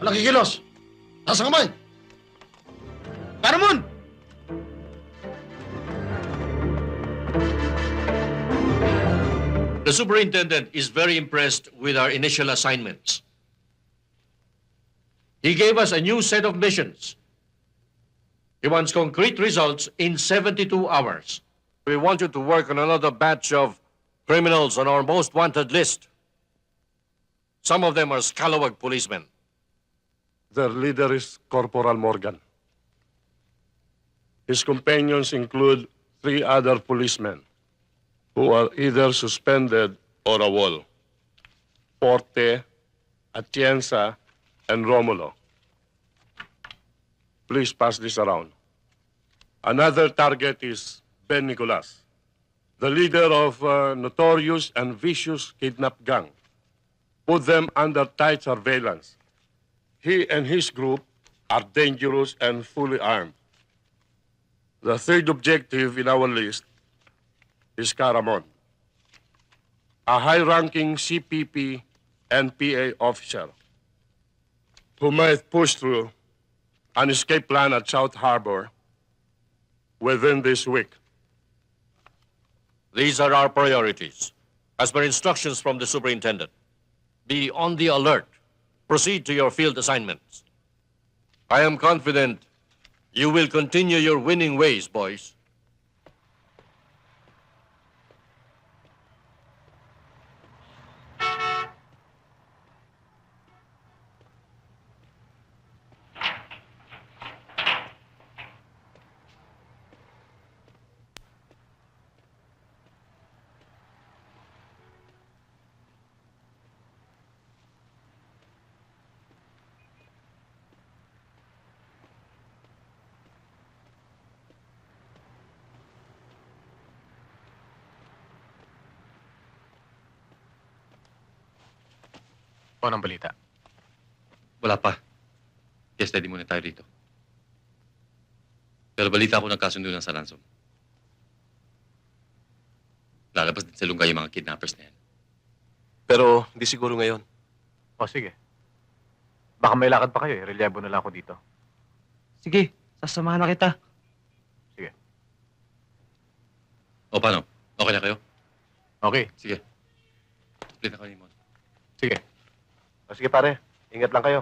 Walang kikilos. Taas ang kamay. Paramon! The superintendent is very impressed with our initial assignments. He gave us a new set of missions. He wants concrete results in 72 hours. We want you to work on another batch of criminals on our most wanted list. Some of them are scalawag policemen. Their leader is Corporal Morgan. His companions include three other policemen who are either suspended or a wall. Forte, Atienza, and Romulo. Please pass this around. Another target is Ben Nicolas, the leader of a notorious and vicious kidnap gang. Put them under tight surveillance. He and his group are dangerous and fully armed. The third objective in our list is Caramon, a high-ranking CPP and PA officer who might push through an escape plan at South Harbor within this week. These are our priorities. As per instructions from the superintendent, be on the alert. Proceed to your field assignments. I am confident you will continue your winning ways, boys. O ng balita? Wala pa. Kaya steady muna tayo dito. Pero balita ko nagkasundo na sa ransom. Lalabas din sa lungga yung mga kidnappers na yan. Pero hindi siguro ngayon. O sige. Baka may lakad pa kayo eh. Relyebo na lang ako dito. Sige, sasamahan na kita. O paano? Okay na kayo? Okay, Sige. Split na kami mo. sige. O sige pare, ingat lang kayo.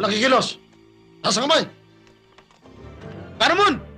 Walang kikilos. Taas kamay. Paramon!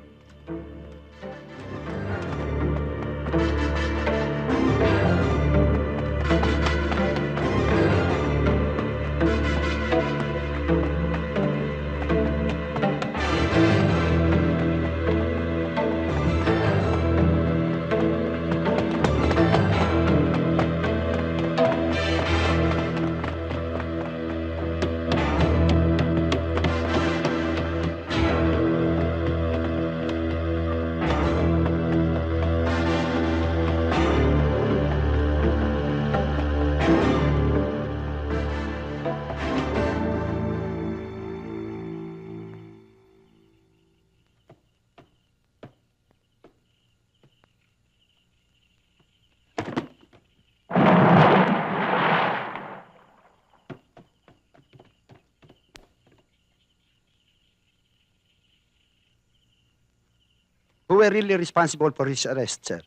Who were really responsible for his arrest, sir?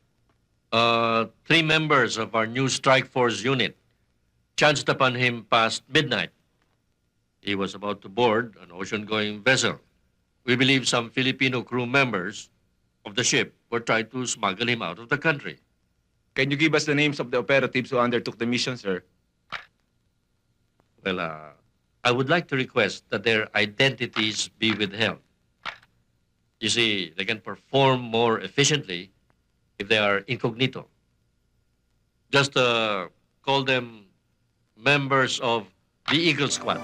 Uh, three members of our new strike force unit chanced upon him past midnight. He was about to board an ocean-going vessel. We believe some Filipino crew members of the ship were trying to smuggle him out of the country. Can you give us the names of the operatives who undertook the mission, sir? Well, uh, I would like to request that their identities be withheld. You see, they can perform more efficiently if they are incognito. Just uh, call them members of the Eagle Squad.